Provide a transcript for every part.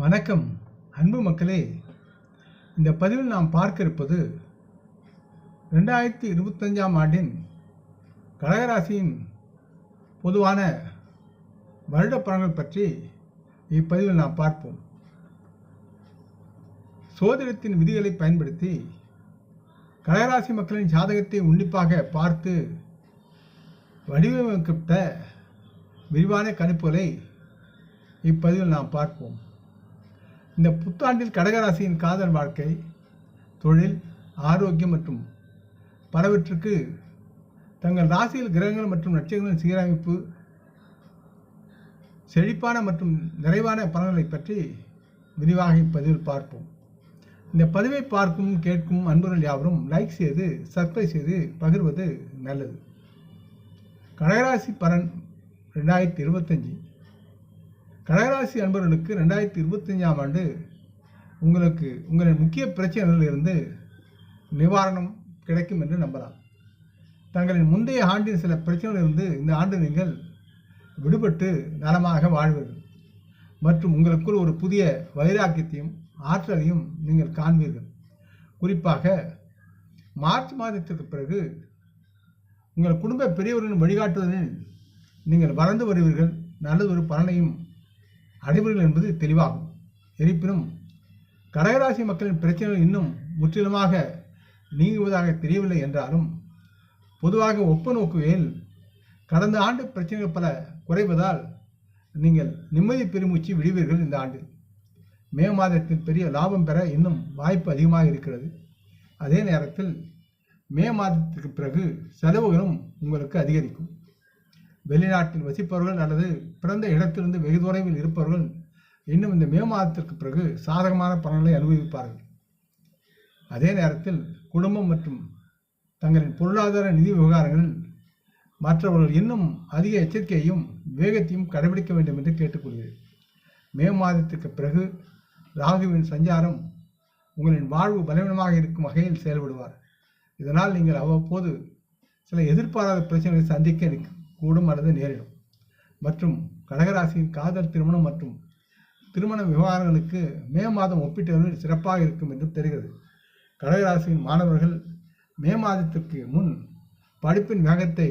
வணக்கம் அன்பு மக்களே. இந்த பதிவில் நாம் பார்க்க இருப்பது ரெண்டாயிரத்தி இருபத்தஞ்சாம் ஆண்டின் கடகராசியின் பொதுவான வருட பலன்கள் பற்றி இப்பதிவில் நாம் பார்ப்போம். சோதிடத்தின் விதிகளை பயன்படுத்தி கடகராசி மக்களின் ஜாதகத்தை உன்னிப்பாக பார்த்து வடிவமைக்கப்பட்ட விரிவான கணிப்புகளை இப்பதிவில் நாம் பார்ப்போம். இந்த புத்தாண்டில் கடகராசியின் காதல் வாழ்க்கை தொழில் ஆரோக்கியம் மற்றும் பலவற்றுக்கு தங்கள் ராசியில் கிரகங்கள் மற்றும் நட்சத்திரங்களின் சீரமைப்பு செழிப்பான மற்றும் நிறைவான பலன்களை பற்றி விரிவாக இப்பதிவில் பார்ப்போம். இந்த பதிவை பார்க்கும் கேட்கும் அன்பர்கள் யாவரும் லைக் செய்து சப்ஸ்கிரைப் செய்து பகிர்வது நல்லது. கடகராசி பலன் ரெண்டாயிரத்தி இருபத்தஞ்சி. கடகராசி அன்பர்களுக்கு ரெண்டாயிரத்தி இருபத்தஞ்சாம் ஆண்டு உங்களுக்கு உங்களின் முக்கிய பிரச்சனைகளிலிருந்து நிவாரணம் கிடைக்கும் என்று நம்பலாம். தங்களின் முந்தைய ஆண்டின் சில பிரச்சனைகளிலிருந்து இந்த ஆண்டு நீங்கள் விடுபட்டு நலமாக வாழ்வீர்கள். மற்றும் உங்களுக்குள் ஒரு புதிய வைராக்கியத்தையும் ஆற்றலையும் நீங்கள் காண்பீர்கள். குறிப்பாக மார்ச் மாதத்திற்கு பிறகு உங்கள் குடும்ப பெரியவர்களின் வழிகாட்டுதலில் நீங்கள் வளர்ந்து வருவீர்கள். நல்லதொரு பலனையும் அடைவீர்கள் என்பது தெளிவாகும். இருப்பினும் கடகராசி மக்களின் பிரச்சனைகள் இன்னும் முற்றிலுமாக நீங்குவதாக தெரியவில்லை என்றாலும் பொதுவாக ஒப்பு நோக்குகையில் கடந்த ஆண்டு பிரச்சனைகள் பல குறைவதால் நீங்கள் நிம்மதி பெருமூச்சு விடுவீர்கள் இந்த ஆண்டில் மே மாதத்தில் பெரிய லாபம் பெற இன்னும் வாய்ப்பு அதிகமாக இருக்கிறது. அதே நேரத்தில் மே மாதத்துக்கு பிறகு செலவுகளும் உங்களுக்கு அதிகரிக்கும். வெளிநாட்டில் வசிப்பவர்கள் அல்லது பிறந்த இடத்திலிருந்து வெகு தொலைவில் இருப்பவர்கள் இன்னும் இந்த மே மாதத்திற்கு பிறகு சாதகமான பலன்களை அனுபவிப்பார்கள். அதே நேரத்தில் குடும்பம் மற்றும் தங்களின் பொருளாதார நிதி விவகாரங்களில் மற்றவர்கள் இன்னும் அதிக எச்சரிக்கையையும் வேகத்தையும் கடைபிடிக்க வேண்டும் என்று கேட்டுக்கொள்கிறேன். மே மாதத்திற்கு பிறகு ராகுவின் சஞ்சாரம் உங்களின் வாழ்வு பலவீனமாக இருக்கும் வகையில் செயல்படுவார். இதனால் நீங்கள் அவ்வப்போது சில எதிர்பாராத பிரச்சனைகளை சந்திக்க கூடும் அல்லது நேரிடும். மற்றும் கடகராசியின் காதல் திருமணம் மற்றும் திருமண விவகாரங்களுக்கு மே மாதம் ஒப்பீட்டளவில் சிறப்பாக இருக்கும் என்று தெரிகிறது. கடகராசியின் மாணவர்கள் மே மாதத்திற்கு முன் படிப்பின் வேகத்தை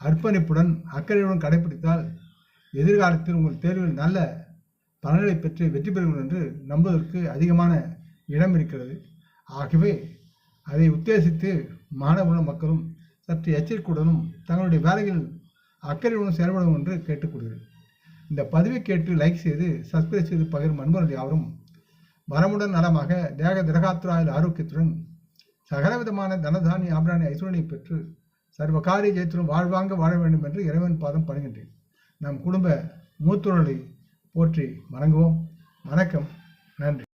அர்ப்பணிப்புடன் அக்கறையுடன் கடைபிடித்தால் எதிர்காலத்தில் உங்கள் தேர்வில் நல்ல பலன்களை பெற்று வெற்றி பெறுங்கள் என்று நம்புவதற்கு அதிகமான இடம் இருக்கிறது. ஆகவே அதை உத்தேசித்து மாணவர்களும் மக்களும் சற்று எச்சரிக்கையுடனும் தங்களுடைய வேலைகளில் அக்கறையுடன் செயல்படும் என்று கேட்டுக்கொள்கிறேன். இந்த பதிவை கேட்டு லைக் செய்து சப்ஸ்கிரைப் செய்து பகிரும் அன்பர்கள் யாவரும் வரமுடன் நலமாக தேக திரகாத்துராயில் ஆரோக்கியத்துடன் சகலவிதமான தனதானிய ஆபராணி ஐஸ்வரனை பெற்று சர்வ காரிய ஜெயத்துடன் வாழ்வாங்க வாழ வேண்டும் என்று இறைவன் பாதம் படுகின்றேன் நம் குடும்ப மூத்தோர்களை போற்றி வணங்குவோம். வணக்கம். நன்றி.